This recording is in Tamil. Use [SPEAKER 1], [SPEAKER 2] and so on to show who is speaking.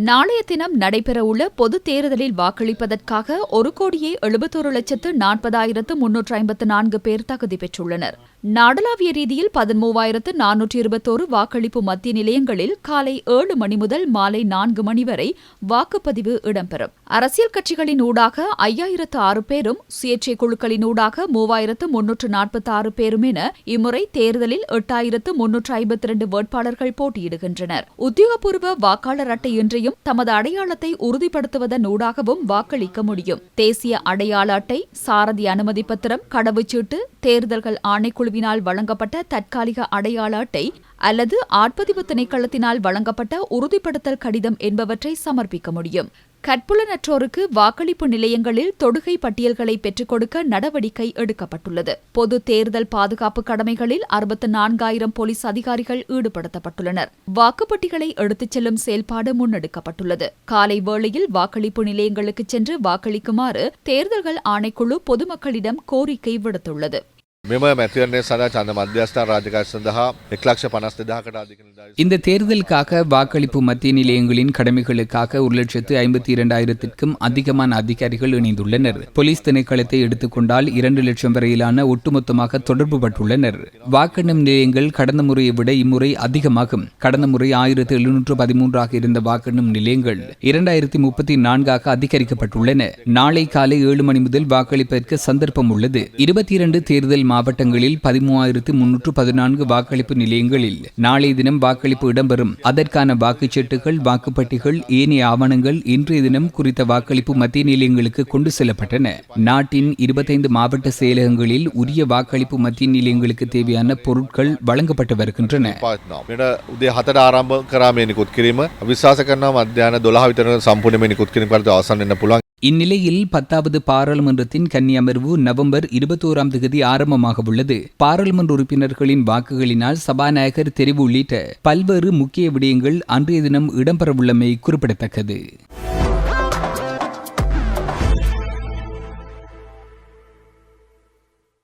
[SPEAKER 1] நாளைய தினம் நடைபெறவுள்ள பொதுத் தேர்தலில் வாக்களிப்பதற்காக ஒரு கோடியே எழுபத்தொரு லட்சத்து நாற்பதாயிரத்து முன்னூற்று ஐம்பத்து நான்கு பேர் தகுதி பெற்றுள்ளனர். நாடளாவிய ரீதியில் பதிமூவாயிரத்து நானூற்றி இருபத்தோரு வாக்களிப்பு மத்திய நிலையங்களில் காலை ஏழு மணி முதல் மாலை நான்கு மணி வரை வாக்குப்பதிவு இடம்பெறும். அரசியல் கட்சிகளின் ஊடாக ஐயாயிரத்து ஆறு பேரும் சுயேட்சை குழுக்களின் ஊடாக மூவாயிரத்து முன்னூற்று நாற்பத்தி ஆறு பேரும் என இம்முறை தேர்தலில் எட்டாயிரத்து முன்னூற்று ஐம்பத்தி இரண்டு வேட்பாளர்கள் போட்டியிடுகின்றனர். உத்தியோகபூர்வ வாக்காளர் அட்டை இன்றையும் தமது அடையாளத்தை உறுதிப்படுத்துவதன் ஊடாகவும் வாக்களிக்க முடியும். தேசிய அடையாள அட்டை சாரதி அனுமதி பத்திரம் கடவுச்சீட்டு தேர்தல்கள் ஆணைக்குழுவினால் வழங்கப்பட்ட தற்காலிக அடையாள அட்டை அல்லது ஆட்பதிவு திணைக்களத்தினால் வழங்கப்பட்ட உறுதிப்படுத்தல் கடிதம் என்பவற்றை சமர்ப்பிக்க முடியும். கற்புலனற்றோருக்கு வாக்களிப்பு நிலையங்களில் தொடுகை பட்டியல்களை பெற்றுக் கொடுக்க நடவடிக்கை எடுக்கப்பட்டுள்ளது. பொது தேர்தல் பாதுகாப்பு கடமைகளில் அறுபத்து நான்காயிரம் போலீஸ் அதிகாரிகள் ஈடுபடுத்தப்பட்டுள்ளனர். வாக்குப்பட்டிகளை எடுத்துச் செல்லும் செயல்பாடு முன்னெடுக்கப்பட்டுள்ளது. காலை வேளையில் வாக்களிப்பு நிலையங்களுக்கு சென்று வாக்களிக்குமாறு தேர்தல்கள் ஆணைக்குழு பொதுமக்களிடம் கோரிக்கை விடுத்துள்ளது.
[SPEAKER 2] මෙම මැතිවරණය සඳහා චන්ද මධ්‍යස්ථාන රාජකාරි සඳහා එක්ලක්ෂ පනස් දෙදාකට අධික නිලධාරී
[SPEAKER 3] இந்த தேர்தலுக்காக வாக்களிப்பு மத்திய நிலையங்களின் கடமைகளுக்காக ஒரு லட்சத்து ஐம்பத்தி இரண்டாயிரத்திற்கும் அதிகமான அதிகாரிகள் இணைந்துள்ளனர் போலீஸ் திணைக்களத்தை எடுத்துக்கொண்டால் இரண்டு லட்சம் வரையிலான ஒட்டுமொத்தமாக தொடர்பு பட்டுள்ளனர் வாக்கெண்ணும் நிலையங்கள் கடந்த முறையை விட இம்முறை அதிகமாகும் கடந்த முறை ஆயிரத்து எழுநூற்று பதிமூன்றாக இருந்த வாக்கெண்ணும் நிலையங்கள் இரண்டாயிரத்தி முப்பத்தி நான்காக அதிகரிக்கப்பட்டுள்ளன நாளை காலை ஏழு மணி முதல் வாக்களிப்பதற்கு சந்தர்ப்பம் உள்ளது இருபத்தி இரண்டு தேர்தல் மாவட்டங்களில் பதிமூவாயிரத்து முன்னூற்று பதினான்கு வாக்களிப்பு நிலையங்களில் நாளை தினம் வாக்களிப்பு இடம்பெறும் அதற்கான வாக்குச்சீட்டுகள் வாக்குப்பட்டிகள் ஏனைய ஆவணங்கள் இன்றைய தினம் குறித்த வாக்களிப்பு மத்திய நிலையங்களுக்கு கொண்டு செல்லப்பட்டன நாட்டின் இருபத்தைந்து மாவட்ட செயலகங்களில் உரிய வாக்களிப்பு மத்திய நிலையங்களுக்கு தேவையான பொருட்கள் வழங்கப்பட்டு வருகின்றன
[SPEAKER 2] පවත්නවා. මෙට උදේ හතට ආරම්භ කරා මේ නිකුත් කිරීම විශ්වාස කරනවා මධ්‍යාන දොළහ විතර සම්පූර්ණයෙන්ම නිකුත් කිරීම පරිදි අවසන් වෙන්න පුළුවන්.
[SPEAKER 3] இந்நிலையில் பத்தாவது பாராளுமன்றத்தின் கன்னி அமர்வு நவம்பர் இருபத்தோராம் தேதி ஆரம்பமாக உள்ளது. பாராளுமன்ற உறுப்பினர்களின் வாக்குகளினால் சபாநாயகர் தெரிவு உள்ளிட்ட பல்வேறு முக்கிய விடயங்கள் அன்றைய தினம் இடம்பெறவுள்ளமை குறிப்பிடத்தக்கது.